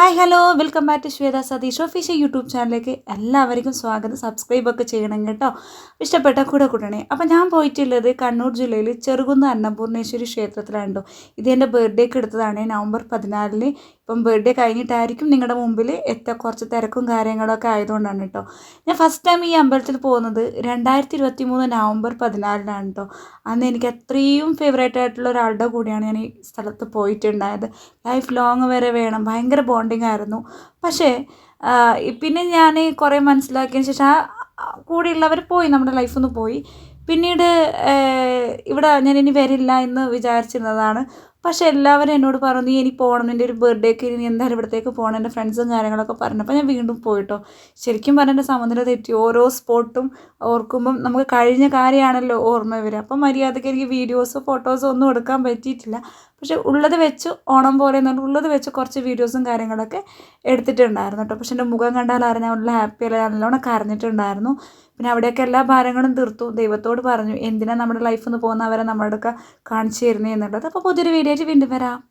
Hi hello. Welcome back to Shweta Satheesh official YouTube ചാനലിലേക്ക് എല്ലാവർക്കും സ്വാഗതം. സബ്സ്ക്രൈബ് ഒക്കെ ചെയ്യണം കേട്ടോ. ഇഷ്ടപ്പെട്ട കൂടെ കൂട്ടണേ അപ്പം ഞാൻ പോയിട്ടുള്ളത് കണ്ണൂർ ജില്ലയിൽ ചെറുകുന്ന് അന്നപൂർണേശ്വരി ക്ഷേത്രത്തിലാണ് കേട്ടോ ഇത് എന്റെ ബർത്ത്ഡേക്ക് എടുത്തതാണ് നവംബർ പതിനാലിന്. ഇപ്പം ബർത്ത്ഡേ കഴിഞ്ഞിട്ടായിരിക്കും നിങ്ങളുടെ മുമ്പിൽ എത്ര കുറച്ച് തിരക്കും കാര്യങ്ങളൊക്കെ ആയതുകൊണ്ടാണ് കേട്ടോ. ഞാൻ ഫസ്റ്റ് ടൈം ഈ അമ്പലത്തിൽ പോകുന്നത് രണ്ടായിരത്തി ഇരുപത്തി മൂന്ന് നവംബർ പതിനാലിനാണ് കേട്ടോ. അന്ന് എനിക്ക് അത്രയും ഫേവറേറ്റ് ആയിട്ടുള്ള ഒരാളുടെ കൂടിയാണ് ഞാൻ ഈ സ്ഥലത്ത് പോയിട്ടുണ്ടായത്. ലൈഫ് ലോങ് വരെ വേണം. ഭയങ്കര ബോണ്ടിങ് ആയിരുന്നു. പക്ഷേ പിന്നെ ഞാൻ കുറേ മനസ്സിലാക്കിയതിന് ശേഷം ആ കൂടെയുള്ളവർ പോയി നമ്മുടെ ലൈഫിൽ നിന്ന് പോയി. പിന്നീട് ഇവിടെ ഞാൻ ഇനി വരില്ല എന്ന് വിചാരിച്ചിരുന്നതാണ്. പക്ഷേ എല്ലാവരും എന്നോട് പറഞ്ഞു നീ ഇനി പോകണം നിന്റെ ഒരു ബർത്ത്ഡേക്ക് ഇനി എന്തായാലും ഇവിടത്തേക്ക് പോകണം എന്റെ ഫ്രണ്ട്സും കാര്യങ്ങളൊക്കെ പറഞ്ഞു. അപ്പോൾ ഞാൻ വീണ്ടും പോയിട്ടോ. ശരിക്കും പറഞ്ഞ എന്റെ സമനില തെറ്റി. ഓരോ സ്പോട്ടും ഓർക്കുമ്പം നമുക്ക് കഴിഞ്ഞ കാര്യമാണല്ലോ ഓർമ്മ വരിക. അപ്പം മര്യാദയ്ക്ക് എനിക്ക് വീഡിയോസോ ഫോട്ടോസോ ഒന്നും എടുക്കാൻ പറ്റിയിട്ടില്ല. പക്ഷെ ഉള്ളത് വെച്ച് ഓണം പോലെ എന്ന് പറഞ്ഞാൽ ഉള്ളത് വെച്ച് കുറച്ച് വീഡിയോസും കാര്യങ്ങളൊക്കെ എടുത്തിട്ടുണ്ടായിരുന്നു കേട്ടോ. പക്ഷെ എന്റെ മുഖം കണ്ടാൽ അറിഞ്ഞാൽ നല്ല ഹാപ്പി അല്ല. നല്ലോണം കരഞ്ഞിട്ടുണ്ടായിരുന്നു. പിന്നെ അവിടെയൊക്കെ എല്ലാ ഭാരങ്ങളും തീർത്തു. ദൈവത്തോട് പറഞ്ഞു എന്തിനാണ് നമ്മുടെ ലൈഫിൽ നിന്ന് പോകുന്നവരെ നമ്മളെടുക്ക കാണിച്ചു തരുന്നേ എന്നുള്ളത്. അപ്പോൾ പുതിയൊരു വീഡിയോ ആയിട്ട് വീണ്ടും വരാം.